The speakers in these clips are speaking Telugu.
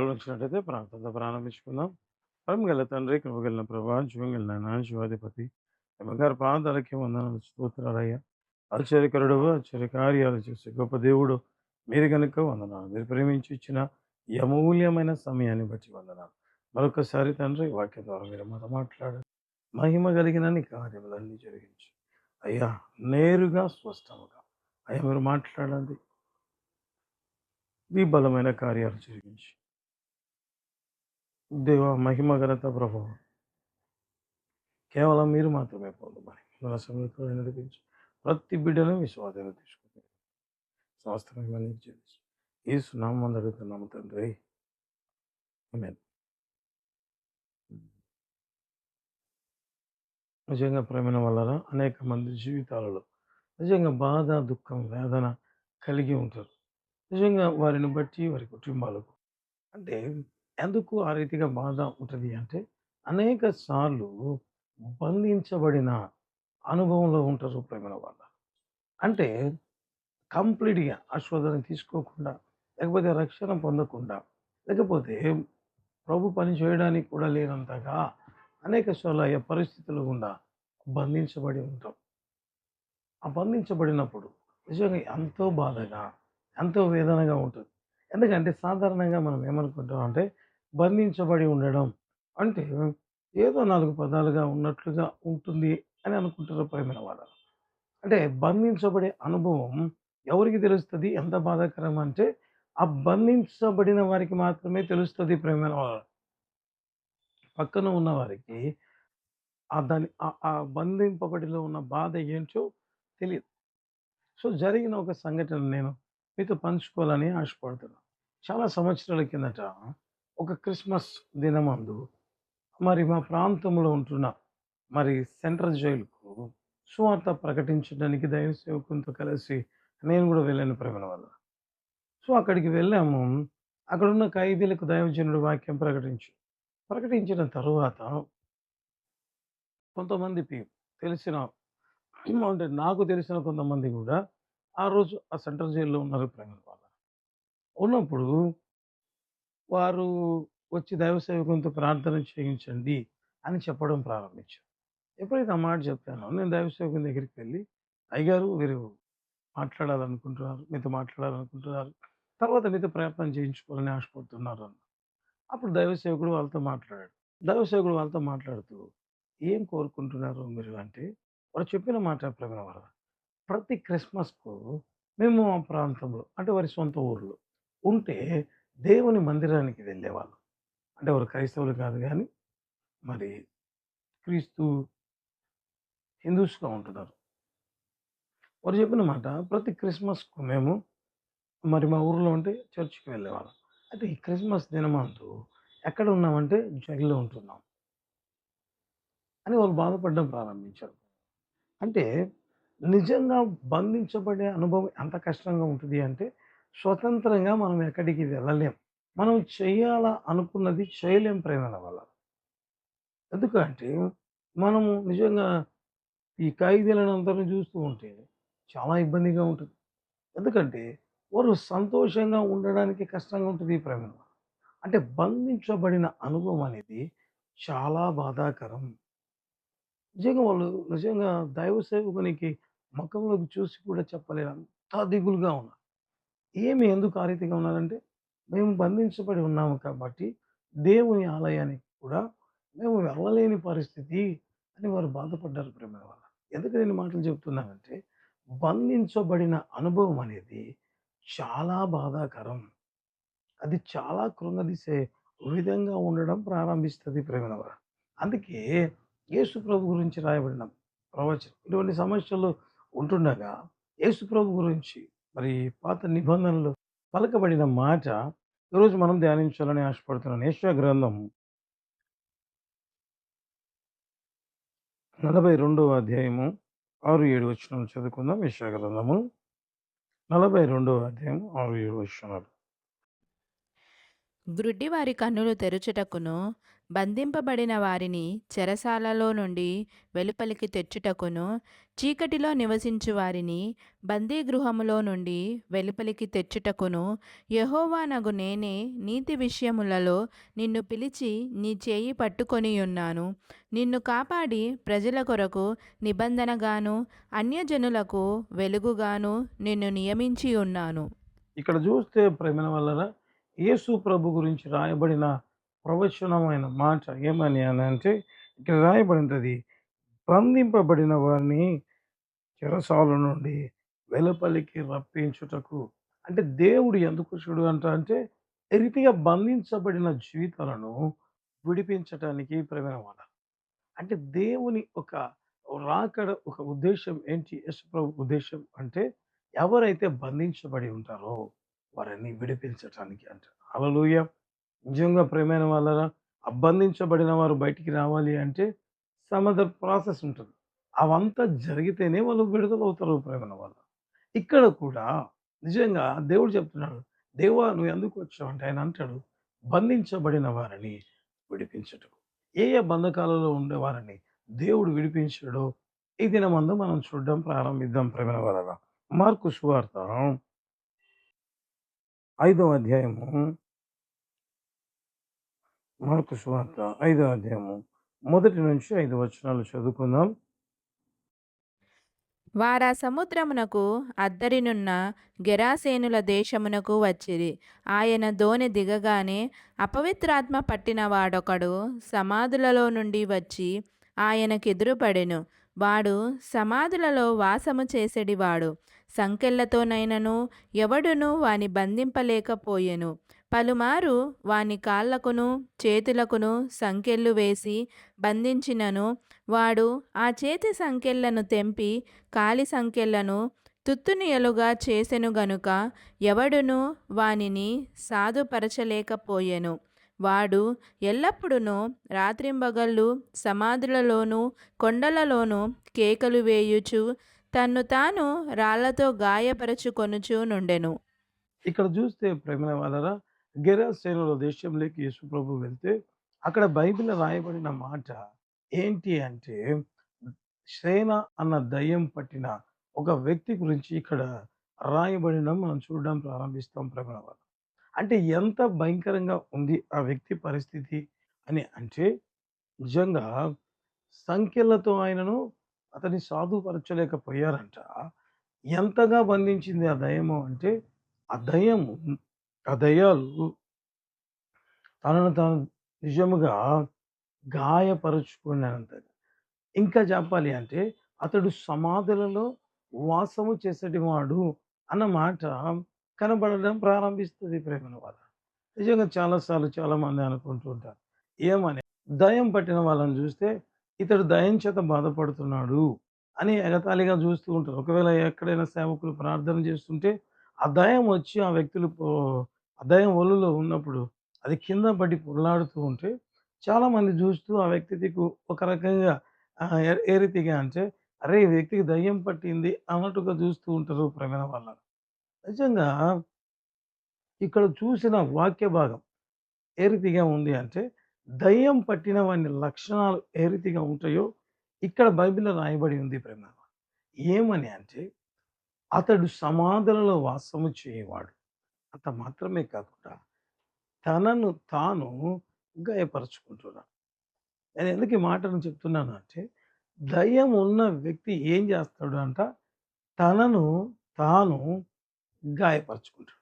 కళ్ళు వచ్చినట్టయితే ప్రార్థనతో ప్రారంభించుకుందాం. పరమగల తండ్రి కృపగలిన ప్రభా జీవంగలిన నాన్న శివాధిపతి గారి పాదాలకి వందనాలు స్తోత్రాలయ్యా. ఆశ్చర్యకరుడు ఆశ్చర్య కార్యాలు చేసే గొప్ప దేవుడు మీరు కనుక వందనాలు మీరు ప్రేమించి ఇచ్చిన ఈ అమూల్యమైన సమయాన్ని బట్టి వందనాలు. మరొకసారి తండ్రి వాక్య ద్వారా మీరు మాట మాట్లాడారు మహిమ కలిగిన నీ కార్యములన్నీ జరిగించి. అయ్యా నేరుగా స్పష్టముగా. అయ్యా మీరు మాట్లాడండి. మీ బలమైన కార్యాలు జరిగించి. దేవ మహిమ ఘనత ప్రభావం. కేవలం మీరు మాత్రమే పొందమని మన సమయంలో నడిపించి ప్రతి బిడ్డను మీ స్వాధీనం సమస్త మహిమ ఈ సునామం అడుగుతున్నాము తండ్రి. నిజంగా ప్రేమైన వల్ల అనేక మంది జీవితాలలో నిజంగా బాధ దుఃఖం వేదన కలిగి ఉంటారు. నిజంగా వారిని బట్టి వారి కుటుంబాలకు అంటే ఎందుకు ఆ రీతిగా బాధ ఉంటుంది అంటే అనేక సార్లు బంధించబడిన అనుభవంలో ఉంటారు ప్రేమల వాళ్ళ. అంటే కంప్లీట్గా ఆస్వాదన తీసుకోకుండా లేకపోతే రక్షణ పొందకుండా లేకపోతే ప్రభు పని చేయడానికి కూడా లేనంతగా అనేక సార్లు అయ్యే పరిస్థితులు గుండా బంధించబడి ఉంటాం. ఆ బంధించబడినప్పుడు నిజంగా ఎంతో బాధగా ఎంతో వేదనగా ఉంటుంది. ఎందుకంటే సాధారణంగా మనం ఏమనుకుంటాం అంటే బంధించబడి ఉండడం. అంటే ఏదో నాలుగు పదాలుగా ఉన్నట్లుగా ఉంటుంది అని అనుకుంటారు ప్రేమైన వాళ్ళు అంటే బంధించబడే అనుభవం ఎవరికి తెలుస్తుంది? ఎంత బాధాకరం అంటే ఆ బంధించబడిన వారికి మాత్రమే తెలుస్తుంది ప్రేమైన వాళ్ళు పక్కన ఉన్న వారికి ఆ దాని ఆ- ఆ బంధింపబడిలో ఉన్న బాధ ఏంటో తెలియదు. సో జరిగిన ఒక సంఘటన నేను మీతో పంచుకోవాలని ఆశపడుతున్నాను. చాలా సంవత్సరాల కిందట ఒక క్రిస్మస్ దినమందు మరి మా ప్రాంతంలో ఉంటున్న మరి సెంట్రల్ జైలుకు సువార్త ప్రకటించడానికి దైవ సేవకునితో కలిసి నేను కూడా వెళ్ళాను ప్రేమల వల్ల. సో అక్కడికి వెళ్ళాము. అక్కడ ఉన్న ఖైదీలకు దైవజనుడు వాక్యం ప్రకటించు ప్రకటించిన తరువాత కొంతమంది తెలిసిన అంటే నాకు తెలిసిన కొంతమంది కూడా ఆ రోజు ఆ సెంట్రల్ జైల్లో ఉన్నారు ప్రేమల వాళ్ళ ఉన్నప్పుడు వారు వచ్చి దైవ సేవకులతో ప్రార్థన చేయించండి అని చెప్పడం ప్రారంభించారు. ఎప్పుడైతే ఆ మాట చెప్పానో నేను దైవ సేవకుని దగ్గరికి వెళ్ళి అయ్యగారు వీరు మాట్లాడాలనుకుంటున్నారు మీతో మాట్లాడాలనుకుంటున్నారు తర్వాత మీతో ప్రయత్నం చేయించుకోవాలని ఆశపడుతున్నారు అన్న అప్పుడు దైవ సేవకుడు వాళ్ళతో మాట్లాడాడు. దైవ సేవకుడు వాళ్ళతో మాట్లాడుతూ ఏం కోరుకుంటున్నారు మీరు? అంటే వారు చెప్పిన మాట ప్రేమ వారు ప్రతి క్రిస్మస్కు మేము మా ప్రాంతంలో అంటే వారి సొంత ఊర్లో ఉంటే దేవుని మందిరానికి వెళ్ళేవాళ్ళం. అంటే వారు క్రైస్తవులు కాదు కానీ మరి క్రీస్తు హిందూస్గా ఉంటున్నారు. వారు చెప్పిన మాట ప్రతి క్రిస్మస్కు మేము మరి మా ఊర్లో ఉంటే చర్చికి వెళ్ళేవాళ్ళం. అయితే ఈ క్రిస్మస్ దినమందు ఎక్కడ ఉన్నామంటే జైల్లో ఉంటున్నాం. అని వాళ్ళు బాధపడడం ప్రారంభించారు. అంటే నిజంగా బంధించబడే అనుభవం ఎంత కష్టంగా ఉంటుంది అంటే స్వతంత్రంగా మనం ఎక్కడికి వెళ్ళలేం. మనం చేయాలా అనుకున్నది చేయలేం ప్రేమల వల్ల. ఎందుకంటే మనము నిజంగా ఈ ఖైదీలను అందరిని చూస్తూ ఉంటే చాలా ఇబ్బందిగా ఉంటుంది. ఎందుకంటే వారు సంతోషంగా ఉండడానికి కష్టంగా ఉంటుంది ఈ ప్రేమ అంటే బంధించబడిన అనుభవం అనేది చాలా బాధాకరం. నిజంగా వాళ్ళు నిజంగా దైవ సేవకునికి ముఖంలోకి చూసి కూడా చెప్పలేరు అంత దిగులుగా ఉన్నారు. ఏమి ఎందుకు ఆ రీతిగా ఉన్నారంటే మేము బంధించబడి ఉన్నాము కాబట్టి దేవుని ఆలయానికి కూడా మేము వెళ్ళలేని పరిస్థితి అని వారు బాధపడ్డారు ప్రేమ వల్ల ఎందుకు నేను మాటలు చెప్తున్నానంటే బంధించబడిన అనుభవం అనేది చాలా బాధాకరం. అది చాలా కృంగదీసే విధంగా ఉండడం ప్రారంభిస్తుంది ప్రేమ వల్ల అందుకే యేసు ప్రభు గురించి రాయబడిన ప్రవచనం ఇటువంటి సమస్యలు ఉంటుండగా యేసు ప్రభు గురించి మరి పాత నిబంధనలు పలకబడిన మాట ఈరోజు మనం ధ్యానించాలని ఆశపడుతున్నాను. యశ్వ గ్రంథం నలభై రెండవ అధ్యాయము ఆరు ఏడు వచ్చినాలు చదువుకుందాం. యశ్వ గ్రంథము నలభై రెండవ అధ్యాయం ఆరు ఏడు వచ్చినాలు గ్రుడ్డి వారి కన్నులు తెరుచుటకును బంధింపబడిన వారిని చెరసాలలో నుండి వెలుపలికి తెచ్చుటకును చీకటిలో నివసించు వారిని బందీగృహములో నుండి వెలుపలికి తెచ్చుటకును యహోవానగు నేనే నీతి విషయములలో నిన్ను పిలిచి నీ చేయి పట్టుకొని ఉన్నాను నిన్ను కాపాడి ప్రజల కొరకు నిబంధనగాను అన్యజనులకు వెలుగుగాను నిన్ను నియమించి ఉన్నాను ఇక్కడ చూస్తే ప్రేమల వల్ల యేసు ప్రభు గురించి రాయబడిన ప్రవచనమైన మాట ఏమని అని అంటే ఇక్కడ రాయబడినది బంధింపబడిన వారిని చెరసాల నుండి వెలుపలికి రప్పించుటకు. అంటే దేవుడు ఎందుకు చూడు అంట అంటే రీతిగా బంధించబడిన జీవితాలను విడిపించటానికి ప్రేమ అంటే దేవుని ఒక రాకడ ఒక ఉద్దేశం ఏంటి యేసు ప్రభు ఉద్దేశం అంటే ఎవరైతే బంధించబడి ఉంటారో వారిని విడిపించటానికి అంట. హల్లెలూయ. నిజంగా ప్రేమైన వాళ్ళ బంధించబడిన వారు బయటికి రావాలి అంటే సమ్ అదర్ ప్రాసెస్ ఉంటుంది. అవంతా జరిగితేనే వాళ్ళు విడుదలవుతారు ప్రేమైన వాళ్ళు. ఇక్కడ కూడా నిజంగా దేవుడు చెప్తున్నాడు దేవా నువ్వు ఎందుకు వచ్చావు? అంటే ఆయన అంటాడు బంధించబడిన వారిని విడిపించటం ఏ ఏ బంధకాలలో ఉండే వారిని దేవుడు విడిపించాడో ఈ దినమందు మనం చూడడం ప్రారంభిద్దాం ప్రేమ వలన మార్కు సువార్త ఐదవ అధ్యాయము మార్కు సువార్త ఐదో అధ్యాయము. మొదటి నుంచి ఐదు వచనాలు చదువుకుందాం. వారా సముద్రమునకు అద్దరినున్న గెరాసేనుల దేశమునకు వచ్చిరి. ఆయన దోణి దిగగానే అపవిత్రాత్మ పట్టిన వాడొకడు సమాధులలో నుండి వచ్చి ఆయనకెదురుపడెను వాడు సమాధులలో వాసము చేసేడివాడు. సంకెళ్ళతోనైనను ఎవడును వాని బంధింపలేకపోయెను. పలుమారు వాని కాళ్ళకును చేతులకును సంకెళ్ళు వేసి బంధించినను. వాడు ఆ చేతి సంకెళ్ళను తెంపి కాలి సంకెళ్ళను తుత్తునియలుగా చేసెను గనుక ఎవడును వానిని సాధుపరచలేకపోయెను. వాడు ఎల్లప్పుడూ రాత్రింబగళ్ళు సమాధులలోనూ కొండలలోనూ కేకలు వేయుచు తన్ను తాను రాళ్ళతో గాయపరచుకొనుచూ నుండెను. ఇక్కడ చూస్తే ప్రేమ వాళ్ళరా గెరాసేనుల దేశంలోకి యేసుప్రభు వెళ్తే అక్కడ బైబిల్ రాయబడిన మాట ఏంటి అంటే సేన అన్న దయ్యం పట్టిన ఒక వ్యక్తి గురించి ఇక్కడ రాయబడిన మనం చూడడం ప్రారంభిస్తాం ప్రేమ అంటే ఎంత భయంకరంగా ఉంది ఆ వ్యక్తి పరిస్థితి అని అంటే నిజంగా సంఖ్యలతో ఆయనను అతన్ని సాధుపరచలేకపోయారంట. ఎంతగా బంధించింది ఆ దయ్యము అంటే ఆ దయ్యము ఆ దయ్యాలు తనను తాను నిజముగా గాయపరుచుకున్నంత ఇంకా చెప్పాలి అంటే అతడు సమాధులలో వాసము చేసేటివాడు అన్న మాట కనబడడం ప్రారంభిస్తుంది ప్రేమను వాళ్ళ నిజంగా చాలాసార్లు చాలామంది అనుకుంటూ ఉంటారు. ఏమని? దయం పట్టిన వాళ్ళని చూస్తే ఇతడు దయం చేత బాధపడుతున్నాడు అని ఎగతాళిగా చూస్తూ ఉంటారు. ఒకవేళ ఎక్కడైనా సేవకులు ప్రార్థన చేస్తుంటే ఆ దయం వచ్చి ఆ వ్యక్తులు పో- ఆ దయం ఒళ్ళులో ఉన్నప్పుడు అది కింద పడి పొరలాడుతూ ఉంటే చాలామంది చూస్తూ ఆ వ్యక్తికి ఒక రకంగా ఏ- ఏ రీతిగా అంటే అరే ఈ వ్యక్తికి దయ్యం పట్టింది అన్నట్టుగా చూస్తూ ఉంటారు ప్రమేణ వాళ్ళ నిజంగా ఇక్కడ చూసిన వాక్య భాగం ఏ రీతిగా ఉంది అంటే దయ్యం పట్టిన వాని లక్షణాలు ఏ రీతిగా ఉంటాయో ఇక్కడ బైబిల్లో రాయబడి ఉంది ప్రేమ ఏమని అంటే అతడు సమాధులలో వాసము చేయవాడు. అంత మాత్రమే కాకుండా తనను తాను గాయపరుచుకుంటున్నాడు. నేను ఎందుకు ఈ మాటను చెప్తున్నాను అంటే దయ్యం ఉన్న వ్యక్తి ఏం చేస్తాడు అంట తనను తాను గాయపరుచుకుంటాడు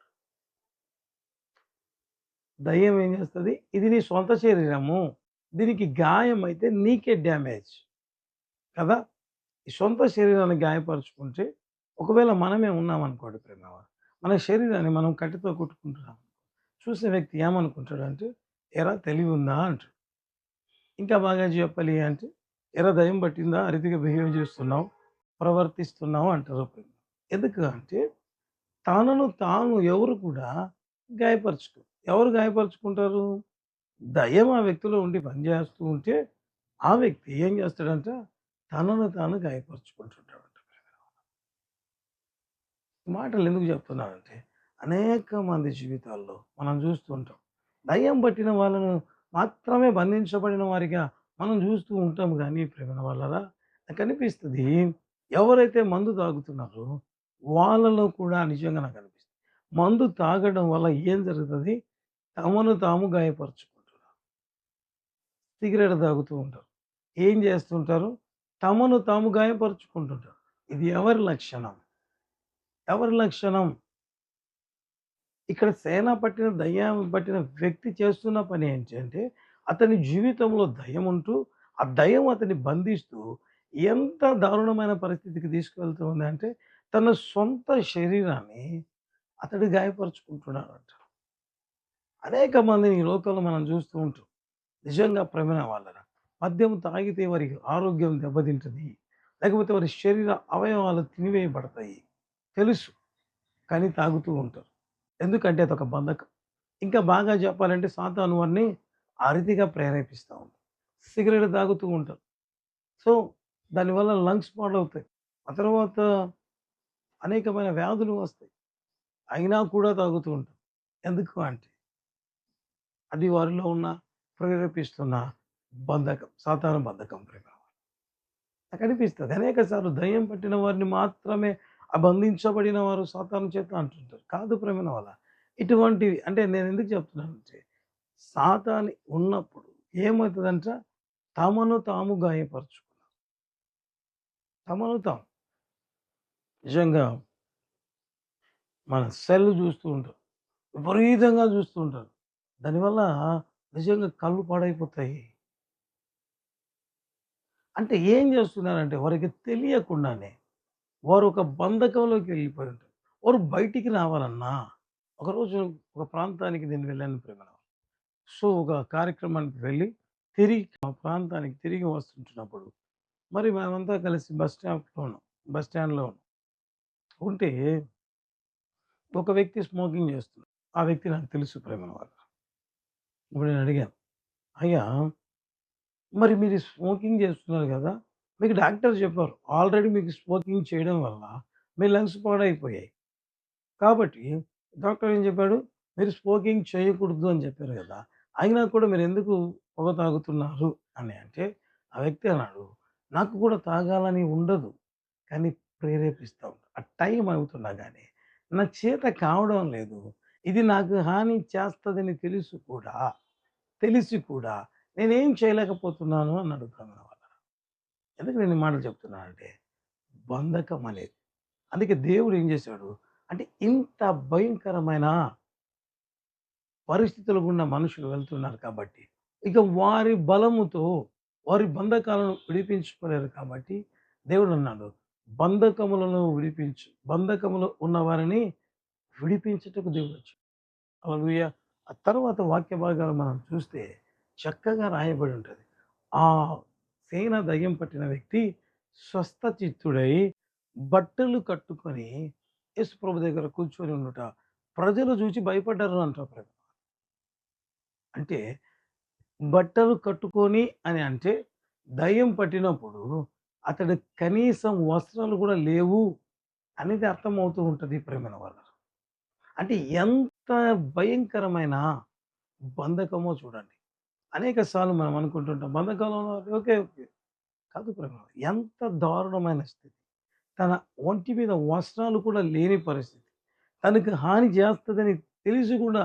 దయ్యం ఏం చేస్తుంది? ఇది నీ సొంత శరీరము దీనికి గాయం అయితే నీకే డ్యామేజ్. కదా? ఈ సొంత శరీరాన్ని గాయపరుచుకుంటే ఒకవేళ మనమే ఉన్నాం ప్రేమ మన శరీరాన్ని మనం కట్టితో కొట్టుకుంటున్నాం. చూసే వ్యక్తి ఏమనుకుంటాడు అంటే ఎరా తెలివి ఉందా? అంటాడు. ఇంకా బాగా చెప్పాలి అంటే ఎరా దయం పట్టిందా? అరితిగా బిహేవ్ చేస్తున్నావు ప్రవర్తిస్తున్నావు అంటారు ప్రేమ. ఎందుకు అంటే తనను తాను ఎవరు కూడా గాయపరచుకో ఎవరు గాయపరుచుకుంటారు? దయం ఆ వ్యక్తిలో ఉండి పనిచేస్తూ ఉంటే ఆ వ్యక్తి ఏం చేస్తాడంటే తనను తాను గాయపరుచుకుంటుంటాడు. మాటలు ఎందుకు చెప్తున్నానంటే అనేక మంది జీవితాల్లో మనం చూస్తుంటాం దయ్యం పట్టిన వాళ్ళను మాత్రమే బంధించబడిన వారిగా మనం చూస్తూ ఉంటాం కానీ ప్రేమ వాళ్ళరా? నాకు అనిపిస్తుంది ఎవరైతే మందు తాగుతున్నారో వాళ్ళలో కూడా నిజంగా నాకు అనిపిస్తుంది. మందు తాగడం వల్ల ఏం జరుగుతుంది? తమను తాము గాయపరుచుకుంటున్నారు. సిగరెట్ తాగుతూ ఉంటారు. ఏం చేస్తుంటారు? తమను తాము గాయపరుచుకుంటుంటారు. ఇది ఎవరి లక్షణం? ఎవరి లక్షణం? ఇక్కడ సేన పట్టిన దయ్యం పట్టిన వ్యక్తి చేస్తున్న పని ఏంటంటే అతని జీవితంలో దయ్యం ఉంటూ ఆ దయ్యం అతన్ని బంధిస్తూ ఎంత దారుణమైన పరిస్థితికి తీసుకువెళ్తుంది అంటే తన సొంత శరీరాన్ని అతడు గాయపరుచుకుంటున్నాడంట. అనేక మందిని ఈ లోకంలో మనం చూస్తూ ఉంటాం. నిజంగా ప్రమేణ వాళ్ళరా. మద్యం తాగితే వారికి ఆరోగ్యం దెబ్బతింటుంది. లేకపోతే వారి శరీర అవయవాలు తినివేయబడతాయి. తెలుసు. కానీ తాగుతూ ఉంటారు ఎందుకంటే అదొక బంధకం. ఇంకా బాగా చెప్పాలంటే సాతాను వారిని ఆ ప్రేరేపిస్తూ ఉంటారు సిగరెట్ తాగుతూ ఉంటారు సో దానివల్ల లంగ్స్ పాడవుతాయి. ఆ తర్వాత అనేకమైన వ్యాధులు వస్తాయి. అయినా కూడా తాగుతూ ఉంటారు ఎందుకు అంటే అది వారిలో ఉన్న ప్రేరేపిస్తున్న బంధకం సాతాను బంధకం ప్రభావం నాకు అనిపిస్తుంది. అనేక సార్లు దయ్యం పట్టిన వారిని మాత్రమే బంధించబడిన వారు సాతాను చేత అంటుంటారు. కాదు ప్రేమన వల్ల ఇటువంటివి అంటే నేను ఎందుకు చెప్తున్నానంటే సాతాని ఉన్నప్పుడు ఏమవుతుందంట? తమను తాము గాయపరచుకున్నారు తమను తాము. నిజంగా మన సెల్ చూస్తూ ఉంటారు. విపరీతంగా చూస్తూ ఉంటారు. దానివల్ల నిజంగా కళ్ళు పాడైపోతాయి. అంటే ఏం చేస్తున్నారంటే వారికి తెలియకుండానే వారు ఒక బంధకంలోకి వెళ్ళిపోయి ఉంటారు. వారు బయటికి రావాలన్నా ఒకరోజు ఒక ప్రాంతానికి నేను వెళ్ళాను ప్రేమ సో ఒక కార్యక్రమానికి వెళ్ళి తిరిగి ఆ ప్రాంతానికి తిరిగి వస్తుంటున్నప్పుడు మరి మేమంతా కలిసి బస్ స్టాప్లో ఉన్నాం. బస్ స్టాండ్లో ఉన్నాం. ఉంటే ఒక వ్యక్తి స్మోకింగ్ చేస్తున్నాడు. ఆ వ్యక్తి నాకు తెలుసు ప్రేమ వాళ్ళు ఇప్పుడు నేను అడిగాను అయ్యా మరి మీరు స్మోకింగ్ చేస్తున్నారు కదా మీకు డాక్టర్ చెప్పారు. ఆల్రెడీ మీకు స్మోకింగ్ చేయడం వల్ల మీ లంగ్స్ పాడైపోయాయి. కాబట్టి డాక్టర్ ఏం చెప్పాడు? మీరు స్మోకింగ్ చేయకూడదు అని చెప్పారు కదా అయినా కూడా మీరు ఎందుకు పొగ తాగుతున్నారు? అని అంటే ఆ వ్యక్తి అన్నాడు నాకు కూడా తాగాలని ఉండదు కానీ ప్రేరేపిస్తూ ఆ టైం అవుతున్నా కానీ నా చేత కావడం లేదు. ఇది నాకు హాని చేస్తుందని తెలుసు కూడా తెలిసి కూడా నేనేం చేయలేకపోతున్నాను అని అడుగుతాను ఎందుకు నేను ఈ మాటలు చెప్తున్నానంటే బంధకం అనేది. అందుకే దేవుడు ఏం చేశాడు? అంటే ఇంత భయంకరమైన పరిస్థితులు గుండా మనుషులు వెళ్తున్నారు కాబట్టి ఇక వారి బలముతో వారి బంధకాలను విడిపించుకోలేరు కాబట్టి దేవుడు అన్నాడు బంధకములను విడిపించు బంధకములు ఉన్నవారిని విడిపించటకు విడిపించుటకు దేవుడు వచ్చాడు. అలాగే ఆ తర్వాత వాక్య భాగాలు మనం చూస్తే చక్కగా రాయబడి ఉంటుంది. ఆ సేన దయ్యం పట్టిన వ్యక్తి స్వస్థ చిత్తుడై బట్టలు కట్టుకొని యేసు ప్రభు దగ్గర కూర్చొని ఉండుట. ప్రజలు చూసి భయపడ్డారు అంటారు ప్రభు. అంటే బట్టలు కట్టుకొని అని అంటే దయ్యం పట్టినప్పుడు అతడు కనీసం వస్త్రాలు కూడా లేవు అనేది అర్థమవుతూ ఉంటుంది ప్రేమైన వాళ్ళు అంటే ఎంత భయంకరమైన బంధకమో చూడండి. అనేక సార్లు మనం అనుకుంటుంటాం. బంధకాలంలో ఓకే ఓకే. కాదు ప్రేమ ఎంత దారుణమైన స్థితి. తన ఒంటి మీద వస్త్రాలు కూడా లేని పరిస్థితి. తనకు హాని చేస్తుందని తెలిసి కూడా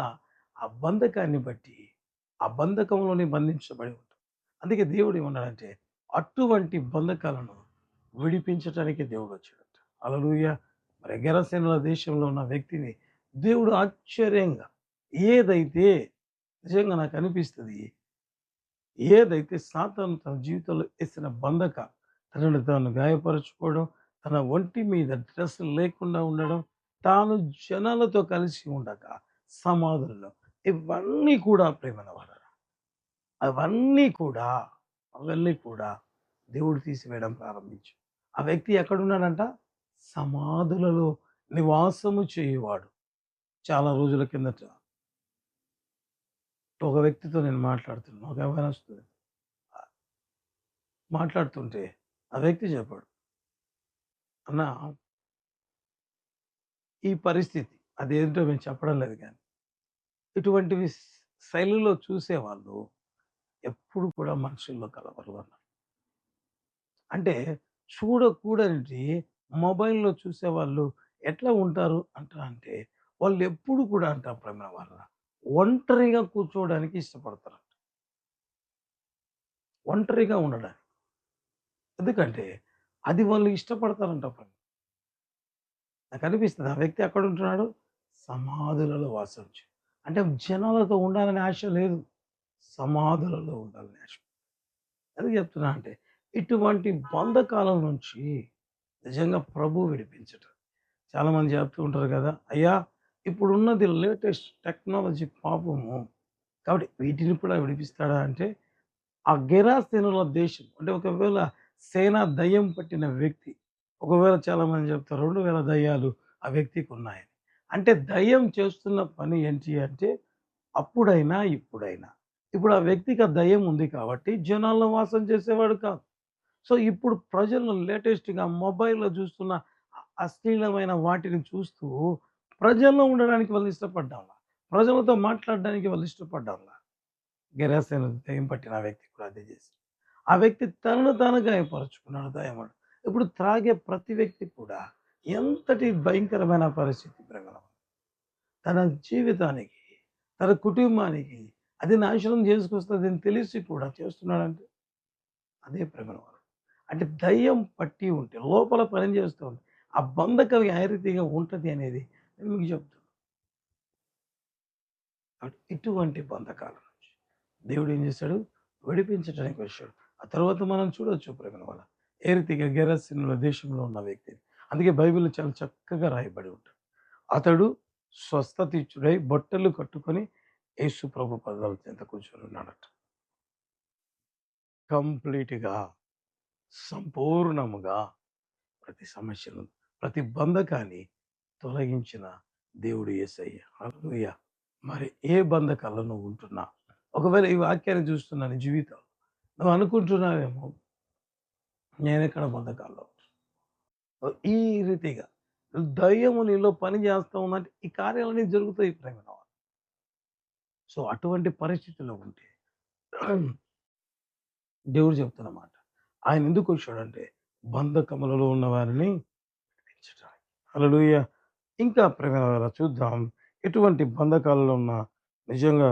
ఆ బంధకాన్ని బట్టి ఆ బంధకంలోనే బంధించబడి ఉంటాం. అందుకే దేవుడు ఏమన్నాడంటే అటువంటి బంధకాలను విడిపించటానికి దేవుడు వచ్చాడట అలలుయ మరి గెరసేనుల దేశంలో ఉన్న వ్యక్తిని దేవుడు ఆశ్చర్యంగా ఏదైతే నిజంగా నాకు అనిపిస్తుంది ఏదైతే సాతాను తన జీవితంలో వేసిన బంధక తనను తాను గాయపరచుకోవడం తన ఒంటి మీద డ్రెస్ లేకుండా ఉండడం తాను జనాలతో కలిసి ఉండక సమాధుల్లో ఇవన్నీ కూడా ప్రేమన అవన్నీ కూడా అవన్నీ కూడా దేవుడు తీసివేయడం ప్రారంభించు ఆ వ్యక్తి ఎక్కడున్నాడంట? సమాధులలో నివాసము చేయువాడు. చాలా రోజుల కిందట ఒక వ్యక్తితో నేను మాట్లాడుతున్నాను ఒక యవనస్తుడు మాట్లాడుతుంటే ఆ వ్యక్తి చెప్పాడు అన్న ఈ పరిస్థితి అదేంటో మేము చెప్పడం లేదు కానీ ఇటువంటివి శైలిలో చూసేవాళ్ళు ఎప్పుడు కూడా మనుషుల్లో కలవరు అన్నారు. అంటే చూడకూడనిది మొబైల్‌లో చూసేవాళ్ళు ఎట్లా ఉంటారు అంటా అంటే, వాళ్ళు ఎప్పుడు కూడా అంటారు ప్రేమైన వాళ్ళ ఒంటరిగా కూర్చోవడానికి ఇష్టపడతారు ఒంటరిగా ఉండడానికి. ఎందుకంటే అది వాళ్ళు ఇష్టపడతారంట పని నాకు అనిపిస్తుంది ఆ వ్యక్తి ఎక్కడుంటున్నాడు? సమాధులలో వాసం అంటే జనాలతో ఉండాలనే ఆశ లేదు. సమాధులలో ఉండాలనే ఆశ. ఎందుకు చెప్తున్నా అంటే, ఇటువంటి బంధకాలం నుంచి నిజంగా ప్రభు విడిపించటం చాలామంది చెప్తూ ఉంటారు కదా! అయ్యా! ఇప్పుడున్నది లేటెస్ట్ టెక్నాలజీ పాపము. కాబట్టి వీటిని కూడా విడిపిస్తాడా అంటే, ఆ గెరాసేనుల దేశం అంటే ఒకవేళ సేనా దయ్యం పట్టిన వ్యక్తి, ఒకవేళ చాలామంది చెప్తారు 2000 దయ్యాలు ఆ వ్యక్తికి ఉన్నాయని. అంటే దయ్యం చేస్తున్న పని ఏంటి అంటే, అప్పుడైనా, ఇప్పుడైనా. ఇప్పుడు ఆ వ్యక్తికి ఆ దయ్యం ఉంది కాబట్టి జనాల్లో వాసం చేసేవాడు కాదు. సో, ఇప్పుడు ప్రజలు లేటెస్ట్‌గా మొబైల్‌లో చూస్తున్న అశ్లీలమైన వాటిని చూస్తూ ప్రజల్లో ఉండడానికి వాళ్ళు ఇష్టపడ్డాంలా ప్రజలతో మాట్లాడడానికి వాళ్ళు ఇష్టపడ్డాంలా గెరాసేను దెయ్యం పట్టిన ఆ వ్యక్తి కూడా అదే చేశాడు. ఆ వ్యక్తి తనను తాను గాయపరుచుకున్నాడు దయ్యమడు. ఇప్పుడు త్రాగే ప్రతి వ్యక్తి కూడా ఎంతటి భయంకరమైన పరిస్థితి ప్రకారం తన జీవితానికి, తన కుటుంబానికి అది నాశనం చేసుకొస్తదని తెలిసి కూడా చేస్తున్నాడంటే అదే ప్రేమలో. అంటే దయ్యం పట్టి ఉంటే లోపల పని చేస్తూ ఉంటే ఆ బంధకం ఏ రీతిగా అనేది మీకు చెప్తున్నా. ఇటువంటి బంధకాల నుంచి దేవుడు ఏం చేశాడు? విడిపించడానికి వచ్చాడు. ఆ తర్వాత మనం చూడొచ్చు ప్రేమల వల్ల. ఏ రీతిగా గెరాసేనుల దేశంలో ఉన్న వ్యక్తిని. అందుకే బైబిల్‌లో చాలా చక్కగా రాయబడి ఉంటాడు అతడు స్వస్థత ఇచ్చుడై బట్టలు కట్టుకొని యేసు ప్రభు పాదాల చెంత కూర్చొని ఉన్నాడట. కంప్లీట్‌గా, సంపూర్ణముగా ప్రతి సమస్యను, ప్రతి బంధకాన్ని తొలగించిన దేవుడు యేసయ్య. హల్లెలూయా! మరి ఏ బంధకాల్లో నువ్వు ఉంటున్నా ఒకవేళ ఈ వాక్యాన్ని చూస్తున్నాను నీ నువ్వు అనుకుంటున్నావేమో నేనెక్కడ బంధకాల్లో ఈ రీతిగా దయ్యము నీలో పని చేస్తా ఉందంటే ఈ కార్యాలన్నీ జరుగుతాయి ప్రేమ సో, అటువంటి పరిస్థితిలో ఉంటే దేవుడు చెప్తున్నమాట ఆయన ఎందుకు వచ్చాడంటే బంధకములలో ఉన్న వారిని విడిపించడానికి. ఇంకా ప్రేమల చూద్దాం. ఎటువంటి బంధకాలలో ఉన్న నిజంగా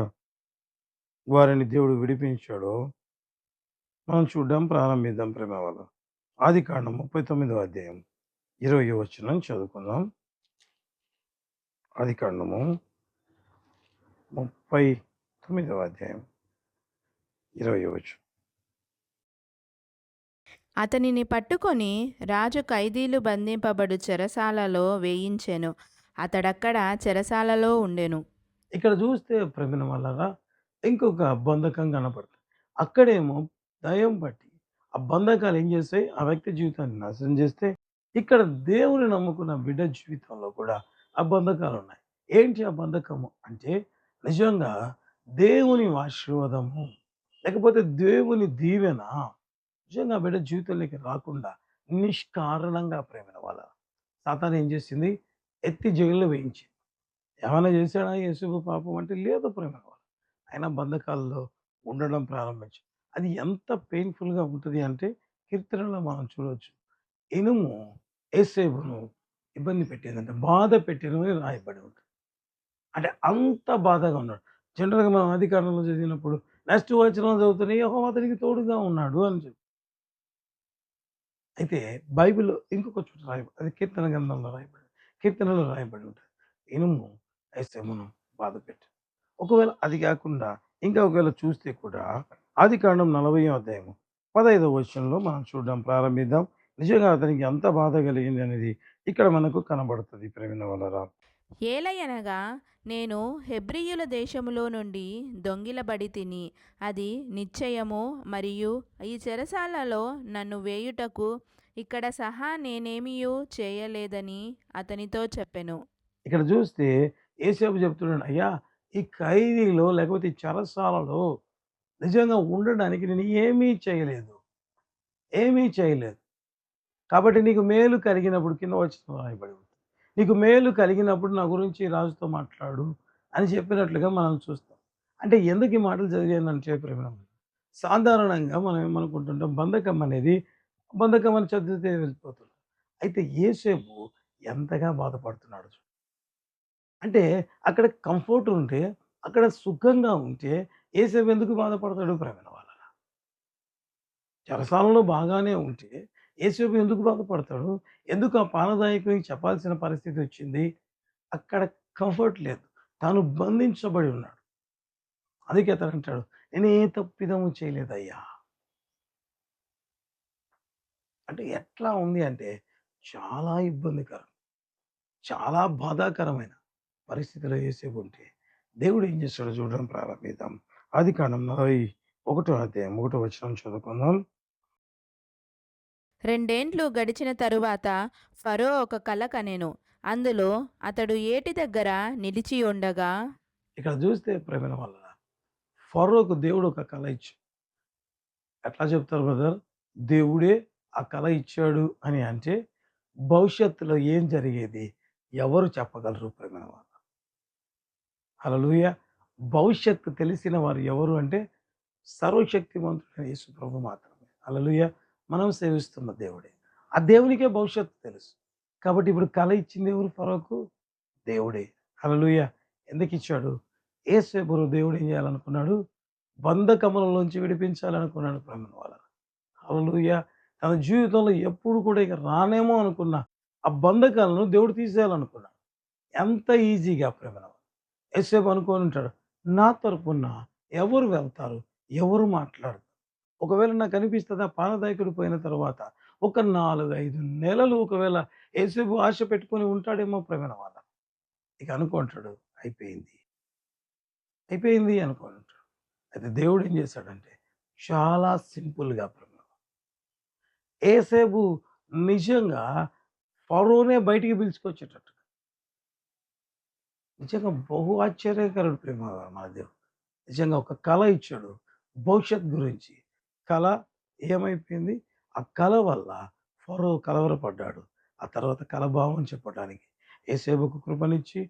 వారిని దేవుడు విడిపించాడో మనం చూడడం ప్రారంభిద్దాం ప్రేమ వాళ్ళ. ఆదికాండం 39వ అధ్యాయం 20వ వచనం చదువుకుందాం. ఆదికాండము 39వ అధ్యాయం 20వ వచనం. అతనిని పట్టుకొని రాజు ఖైదీలు బంధింపబడు చెరసాలలో వేయించెను. అతడక్కడ చెరసాలలో ఉండెను. ఇక్కడ చూస్తే ప్రేమిన వల్లరా ఇంకొక బంధకం కనపడుతుంది. అక్కడేమో దయం పట్టి ఆ బంధకాలు ఏం చేస్తాయి? ఆ వ్యక్తి జీవితాన్ని నాశనం చేస్తే, ఇక్కడ దేవుని నమ్ముకున్న బిడ్డ జీవితంలో కూడా ఆ బంధకాలు ఉన్నాయి. ఏంటి ఆ బంధకము అంటే నిజంగా దేవుని ఆశీర్వాదము లేకపోతే దేవుని దీవెన నిజంగా బిడ్డ జీవితంలోకి రాకుండా నిష్కారణంగా ప్రేమిన వాళ్ళ సాతాన్ ఏం చేసింది? ఎత్తి జైల్లో వేయించింది. ఏమైనా చేశాడా యేసుకు పాపం అంటే లేదు ప్రేమిన వాళ్ళు. ఆయన బంధకాల్లో ఉండడం ప్రారంభించాడు. అది ఎంత పెయిన్‌ఫుల్‌గా ఉంటుంది అంటే కీర్తనలో మనం చూడవచ్చు ఇనుము ఏసేబును ఇబ్బంది పెట్టేదంటే బాధ పెట్టినమని రాయబడి ఉంటుంది. అంటే అంత బాధగా ఉన్నాడు. జనరల్‌గా మనం అధికారంలో చదివినప్పుడు నెక్స్ట్ వచ్చిన చదువుతున్నాయి యెహోవా అతనికి తోడుగా ఉన్నాడు అని చెప్పి. అయితే బైబిల్‌లో ఇంకొక చోట రాయబడి అది కీర్తన గ్రంథంలో రాయబడి కీర్తనలో రాయబడి ఉంటుంది. ఇనుము యేసేపును బాధపెట్టాను. ఒకవేళ అది కాకుండా ఇంకా ఒకవేళ చూస్తే కూడా ఆదికాండం 40వ అధ్యాయము 15వ వచనంలో మనం చూడడం ప్రారంభిద్దాం. నిజంగా అతనికి ఎంత బాధ కలిగింది అనేది ఇక్కడ మనకు కనబడుతుంది ప్రవీణ వాళ్ళరా. ఏలయనగా నేను హెబ్రియుల దేశములో నుండి దొంగిలబడి తిని అది నిశ్చయము మరియు ఈ చెరసాలలో నన్ను వేయుటకు ఇక్కడ సహా నేనేమియూ చేయలేదని అతనితో చెప్పెను. ఇక్కడ చూస్తే ఏసేపు చెప్తున్నాడు అయ్యా ఈ ఖైదీలో లేకపోతే ఈ చెరసాలలో నిజంగా ఉండడానికి నేను ఏమీ చేయలేదు. ఏమీ చేయలేదు. కాబట్టి నీకు మేలు కలిగినప్పుడు కింద వచ్చిన రాయబడి ఉంది. నీకు మేలు కలిగినప్పుడు నా గురించి రాజుతో మాట్లాడు అని చెప్పినట్లుగా మనం చూస్తాం. అంటే ఎందుకు ఈ మాటలు చదివానంటే ప్రేమ సాధారణంగా మనం ఏమనుకుంటుంటాం బంధకం అనేది బంధకం అని చదివితే వెళ్ళిపోతుంది అయితే ఏసేపు ఎంతగా బాధపడుతున్నాడు అంటే అక్కడ కంఫర్ట్ ఉంటే అక్కడ సుఖంగా ఉంటే ఏసేపు ఎందుకు బాధపడతాడు ప్రవీణ వాళ్ళ చెరసాలలో బాగానే ఉంటే ఏసేపు ఎందుకు బాధపడతాడు? ఎందుకు ఆ పానదాయకునికి చెప్పాల్సిన పరిస్థితి వచ్చింది? అక్కడ కంఫర్ట్ లేదు. తాను బంధించబడి ఉన్నాడు. అందుకే అతను అంటాడు నేను ఏ తప్పిదము చేయలేదయ్యా. అంటే ఎట్లా ఉంది అంటే చాలా ఇబ్బందికరం. చాలా బాధాకరమైన పరిస్థితిలో వేసేపు ఉంటే దేవుడు ఏం చేస్తాడో చూడడం ప్రారంభిద్దాం. అది కాండం నలభై ఒకటో అధ్యాయం ఒకటో వచ్చిన చదువుకుందాం. రెండేండ్లు గడిచిన తరువాత ఫరో ఒక కల కనెను. అందులో అతడు ఏటి దగ్గర నిలిచి ఉండగా ఇక్కడ చూస్తే ప్రేమ వల్ల ఫరోకు దేవుడు ఒక కళ ఇచ్చాడు. ఎట్లా చెప్తారు బ్రదర్? దేవుడే ఆ కళ ఇచ్చాడు అని అంటే భవిష్యత్తులో ఏం జరిగేది ఎవరు చెప్పగలరు ప్రేమ వల్ల హల్లెలూయా. భవిష్యత్తు తెలిసిన వారు ఎవరు అంటే సర్వశక్తివంతుడైన యేసు ప్రభు మాత్రమే. హల్లెలూయా. మనం సేవిస్తున్న దేవుడే. ఆ దేవునికే భవిష్యత్తు తెలుసు. కాబట్టి ఇప్పుడు కళ ఇచ్చింది ఎవరు? ఫరోకు? దేవుడే. హల్లెలూయా. ఎందుకు ఇచ్చాడు? ఏసేపురు దేవుడు ఏం చేయాలనుకున్నాడు? బంధకములలోంచి విడిపించాలనుకున్నాడు ప్రేమ వాళ్ళ హల్లెలూయా. తన జీవితంలో ఎప్పుడు కూడా ఇక రానేమో అనుకున్న ఆ బంధకాలను దేవుడు తీసేయాలనుకున్నాడు. ఎంత ఈజీగా ప్రేమ ఏసేపు అనుకొని ఉంటాడు నా తరపున ఎవరు వెళ్తారు? ఎవరు మాట్లాడతారు? ఒకవేళ నాకు అనిపిస్తుంది ఆ పానదాయకుడు పోయిన తర్వాత ఒక నాలుగు ఐదు నెలలు ఒకవేళ ఏసేపు ఆశ పెట్టుకొని ఉంటాడేమో ప్రేమ వాళ్ళ ఇక అనుకుంటాడు అయిపోయింది. అయిపోయింది అనుకుంటాడు అయితే దేవుడు ఏం చేశాడంటే చాలా సింపుల్గా ప్రేమ ఏసేపు నిజంగా ఫరోనే బయటికి పిలుచుకొచ్చేటట్టు నిజంగా బహు ఆశ్చర్యకరుడు ప్రేమ మన దేవుడు. నిజంగా ఒక కళ ఇచ్చాడు భవిష్యత్ గురించి. కళ ఏమైపోయింది? ఆ కళ వల్ల ఫరో కలవరపడ్డాడు. ఆ తర్వాత కళ భావం చెప్పడానికి ఏసేబుకు కృపనిచ్చి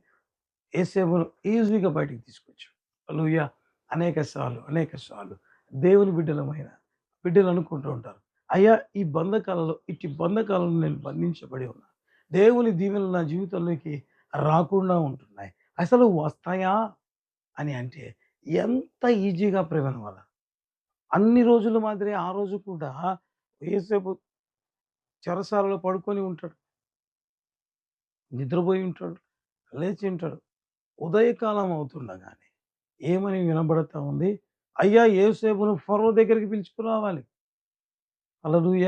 ఏసేబును ఈజీగా బయటికి తీసుకొచ్చాడు. లూయ అనేక సార్లు అనేక సార్లు దేవుని బిడ్డలమైన బిడ్డలు అనుకుంటూ ఉంటారు. అయ్యా ఈ బంధకాలలో ఇట్టి బంధకాలను నేను బంధించబడి ఉన్నాను దేవుని దీవెనలు నా జీవితంలోకి రాకుండా ఉంటున్నాయి. అసలు వస్తాయా? అని అంటే ఎంత ఈజీగా ప్రేమ వల్ల? అన్ని రోజుల మాదిరి ఆ రోజు కూడా ఏసేపు చెరసాలలో పడుకొని ఉంటాడు. నిద్రపోయి ఉంటాడు లేచి ఉంటాడు. ఉదయకాలం అవుతుండగానే ఏమని వినబడతా ఉంది? అయ్యా ఏసేపును ఫరో దగ్గరికి పిలుచుకురావాలి అలలుయ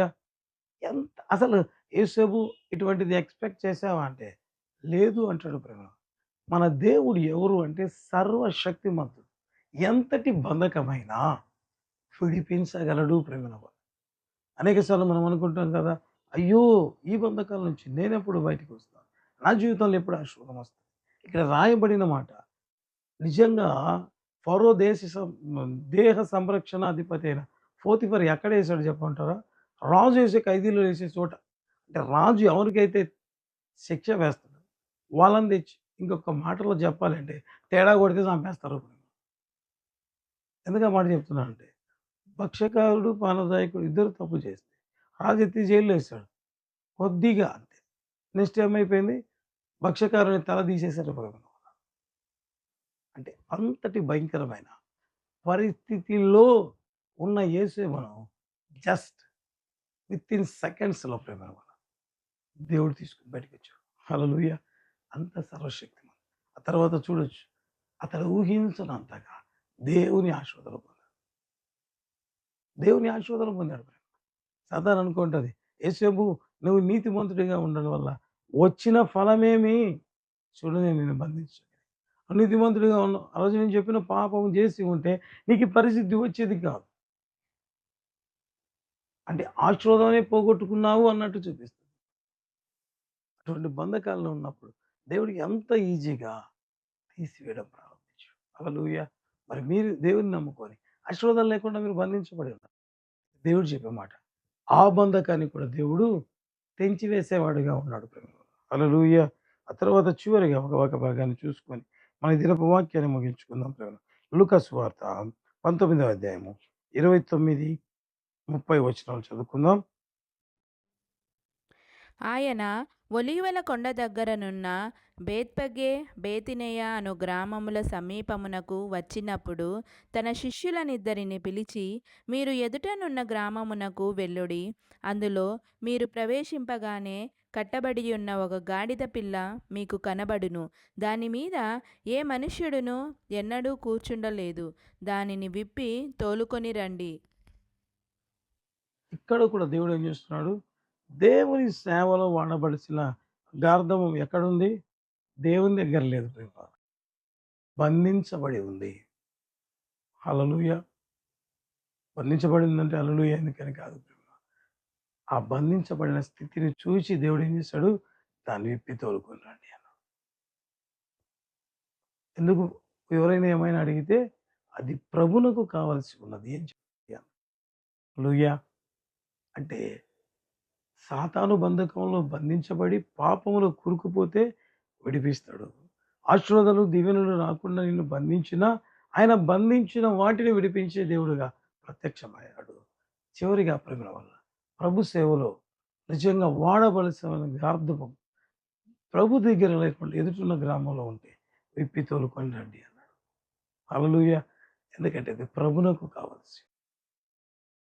ఎంత అసలు ఏసేపు ఇటువంటిది ఎక్స్పెక్ట్ చేసావా అంటే లేదు అంటాడు ప్రేమ మన దేవుడు ఎవరు అంటే సర్వశక్తిమంతుడు. ఎంతటి బంధకమైనా విడిపించగలడు ప్రేమ అనేక సార్లు మనం అనుకుంటాం కదా అయ్యో ఈ బంధకాల నుంచి నేనెప్పుడు బయటకు వస్తాను నా జీవితంలో ఎప్పుడు ఆశీర్వాదం వస్తుంది? ఇక్కడ రాయబడిన మాట నిజంగా ఫరో దేశ సం- దేహ సంరక్షణ అధిపతి అయిన ఫోతిఫర్ ఎక్కడ వేసాడు చెప్పమంటారా? రాజు వేసే ఖైదీలో వేసే చోట. అంటే రాజు ఎవరికైతే శిక్ష వేస్తాడు వాళ్ళని తెచ్చి ఇంకొక మాటలో చెప్పాలంటే తేడా కొడితే చంపేస్తారు ఎందుకు ఆ మాట చెప్తున్నానంటే భక్ష్యకారుడు పానదాయకుడు ఇద్దరు తప్పు చేస్తే రాజు ఎత్తి జైల్లో వేస్తాడు కొద్దిగా అంతే. నెక్స్ట్ ఏమైపోయింది? భక్ష్యకారుని తల తీసేశారు అంటే అంతటి భయంకరమైన పరిస్థితిలో ఉన్న యేసే మనం జస్ట్ విత్ ఇన్ సెకండ్స్లో ప్రేమ మనం దేవుడు తీసుకుని బయటకు వచ్చాడు. హల్లెలూయా! అంత సర్వశక్తి ఆ తర్వాత చూడొచ్చు. అతడు ఊహించనంతగా దేవుని ఆశీర్వాదాలు దేవుని ఆశీర్వాదం పొందాడు. సాధారణ అనుకుంటుంది యేసేపు నువ్వు నీతిమంతుడిగా ఉండడం వల్ల వచ్చిన ఫలమేమి? చూడనే నేను నిన్ను బంధించాను. నీతిమంతుడిగా ఉన్నావు ఆ రోజు నేను చెప్పిన పాపం చేసి ఉంటే నీకు పరిస్థితి వచ్చేది కాదు. అంటే ఆశీర్వాదమే పోగొట్టుకున్నావు అన్నట్టు చూపిస్తుంది. అటువంటి బంధకాల్లో ఉన్నప్పుడు దేవుడికి ఎంత ఈజీగా తీసివేయడం ప్రారంభించాడు. లూయ మరి మీరు దేవుని నమ్ముకొని ఆశీర్వాదాలు లేకుండా మీరు బంధించబడి ఉన్నారు. దేవుడు చెప్పే మాట. ఆ బంధకాన్ని కూడా దేవుడు తెంచివేసేవాడుగా ఉన్నాడు అలలుయ ఆ తర్వాత చివరిగా ఒక ఒక భాగాన్ని చూసుకొని మన దినపు వాక్యాన్ని ముగించుకుందాం ప్రేమ లుకస్ వార్త పంతొమ్మిదవ అధ్యాయము ఇరవై తొమ్మిది ముప్పై వచనాలు చదువుకుందాం. ఆయన ఒలీవల కొండ దగ్గరనున్న బేత్పగే బేతినేయ అను గ్రామముల సమీపమునకు వచ్చినప్పుడు తన శిష్యులనిద్దరిని పిలిచి మీరు ఎదుటనున్న గ్రామమునకు వెళ్ళుడి. అందులో మీరు ప్రవేశింపగానే కట్టబడి ఉన్న ఒక గాడిద పిల్ల మీకు కనబడును. దాని మీద ఏ మనుష్యుడును ఎన్నడూ కూర్చుండలేదు. దానిని విప్పి తోలుకొని రండి. ఇక్కడ కూడా దేవుడు ఏం చేస్తున్నాడు? దేవుని సేవలో వాడబడిసిన గార్ధమం ఎక్కడుంది? దేవుని దగ్గర లేదు ప్రేమ బంధించబడి ఉంది. అలలుయ బంధించబడిందంటే అలలుయ ఎందుకని కాదు ప్రేమ ఆ బంధించబడిన స్థితిని చూసి దేవుడు ఏం చేశాడు? దాన్ని విప్పి తోలుకొని రండి అన్నాడు ఎందుకు? ఎవరైనా ఏమైనా అడిగితే అది ప్రభునకు కావాల్సి ఉన్నది ఏం చెప్పాను. లూయా అంటే సాతాను బంధకంలో బంధించబడి పాపములో కురుకుపోతే విడిపిస్తాడు. ఆశీర్వాదాలు దీవెనలు రాకుండా నిన్ను బంధించిన ఆయన బంధించిన వాటిని విడిపించే దేవుడుగా ప్రత్యక్షమయ్యాడు. చివరిగా ప్రేమల వల్ల ప్రభు సేవలో నిజంగా వాడబలసిన గార్ధపం ప్రభు దగ్గర లేకుండా ఎదుటిన్న గ్రామంలో ఉంటే విప్పి తోలుకొని రండి అన్నాడు. అలలుయ ఎందుకంటే అది ప్రభునకు కావాల్సి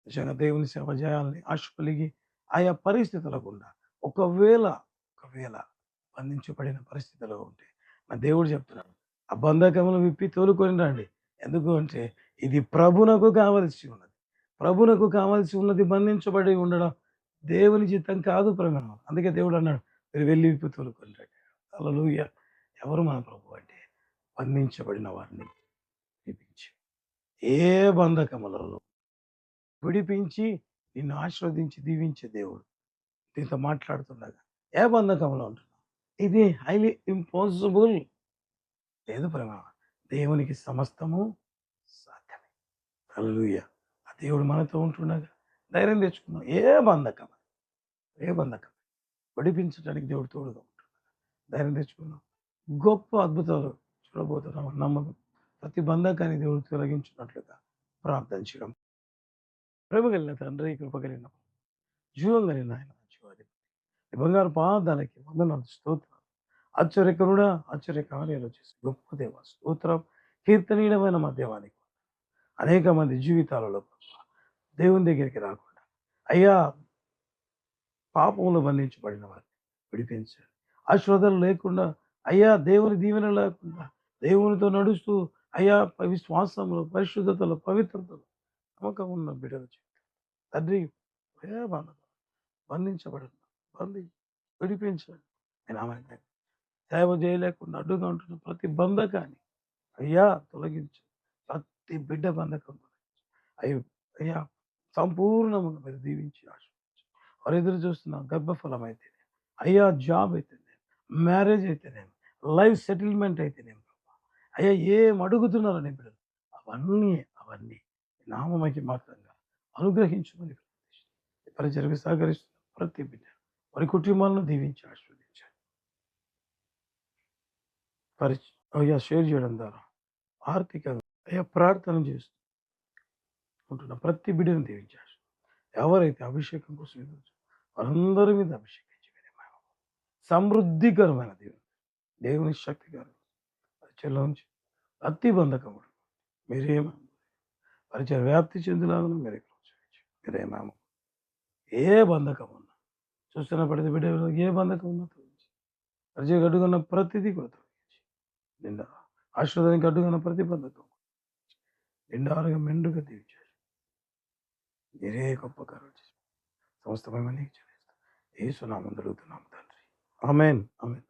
నిజంగా దేవుని సేవ చేయాలని ఆశ కలిగి ఆయా పరిస్థితులకు గుండా ఒకవేళ ఒకవేళ బంధించబడిన పరిస్థితిలో ఉంటే మా దేవుడు చెప్తున్నాడు ఆ బంధకములు విప్పి తోలుకొని రండి. ఎందుకు అంటే ఇది ప్రభునకు కావలసి ఉన్నది. ప్రభునకు కావలసి ఉన్నది బంధించబడి ఉండడం దేవుని చిత్తం కాదు ప్రమేణం అందుకే దేవుడు అన్నాడు మీరు వెళ్ళి విప్పి తోలుకొని రండి. అలలుయ ఎవరు మన ప్రభు అంటే బంధించబడిన వారిని విడిపించి ఏ బంధకములలో విడిపించి నిన్ను ఆశీర్వదించి దీవించే దేవుడు. దీంతో మాట్లాడుతుండగా ఏ బంధకంలో ఉంటున్నావు? ఇది హైలీ ఇంపాసిబుల్ లేదు ప్రేమ దేవునికి సమస్తము సాధ్యమే. హల్లెలూయా ఆ దేవుడు మనతో ఉంటుండగా ధైర్యం తెచ్చుకుందాం. ఏ బంధకం? ఏ బంధకం? విడిపించడానికి దేవుడు తోడుగా ఉంటున్నాడు ధైర్యం తెచ్చుకుందాం. గొప్ప అద్భుతాలు చూడబోతున్నాం. నమ్మకం. ప్రతి బంధకాన్ని దేవుడు తొలగించినట్లుగా ప్రార్థన చేయడం ప్రేమ కలిగిన తండ్రి కృప కలిగిన జీవం కలిగిన ఆయన జీవాధిపతి బంగారు పాదాలకి వందనాలు స్తోత్రం ఆశ్చర్యకరుడ ఆశ్చర్య కార్యాలు చేసి గొప్ప దేవ. స్తోత్రం కీర్తనీయమైన మా దేవానికి అనేక మంది జీవితాలలో దేవుని దగ్గరికి రాకుండా అయ్యా పాపంలో బంధించబడిన వారిని విడిపించాలి. ఆశ్రదలు లేకుండా అయ్యా దేవుని దీవెన లేకుండా దేవునితో నడుస్తూ అయ్యా విశ్వాసంలో పరిశుద్ధతలో పవిత్రతలో నమ్మకం ఉన్న బిడ్డల జీవితం. తండ్రి ఏ బంధించబడను బంధి విడిపించండి నేను ఆమె సేవ చేయలేకుండా అడ్డుగా ఉంటున్న ప్రతి బంధకాన్ని అయ్యా తొలగించు. ప్రతి బిడ్డ బంధకం తొలగించు. అయ్యి అయ్యా సంపూర్ణంగా మీరు దీవించి ఆశించు వారు ఎదురు చూస్తున్న గర్భఫలం అయితేనే అయ్యా జాబ్ అయితేనే మ్యారేజ్ అయితేనే లైఫ్ సెటిల్మెంట్ అయితేనేం అయ్యా ఏం అడుగుతున్నారని బిడ్డలు. అవన్నీ అవన్నీ నామకి మాత్రంగా అనుగ్రహించమని ప్రార్థిస్తున్నాను. ఈ పరిచర్కి సహకరిస్తున్న ప్రతి బిడ్డ వారి కుటుంబాలను దీవించి ఆశీర్వదించాలి పరిచ అయ్యా షేర్ చేయడం ద్వారా ఆర్థికంగా అయ్యా ప్రార్థన చేస్తూ ఉంటున్న ప్రతి బిడ్డను దీవించారు ఎవరైతే అభిషేకం కోసం ఎదురు వారందరి మీద అభిషేకించి సమృద్ధికరమైన దేవుని దేవుని శక్తికరం పరిచయలోంచి అతి బంధకముడు. మీరేమో పరిచయ వ్యాప్తి చెందులాగా మీరే నామం. ఏ బంధకం ఉన్నా చూస్తున్న ప్రతి బిడ్డ ఏ బంధకం ఉన్నా తొలగించి పరిచయ అడ్డుకున్న ప్రతిదీ కూడా తొలగించి నిండా ఆశ్రదానికి అడ్డుకున్న ప్రతి బంధకం నిండారుగా మెండుగా దీవించారు. మీరే గొప్ప కారణం చేసి సమస్తమైన నీకు చెల్లిస్తాం. ఏ సునామం జరుగుతున్నాము తండ్రి. ఆమెన్. ఆమెన్.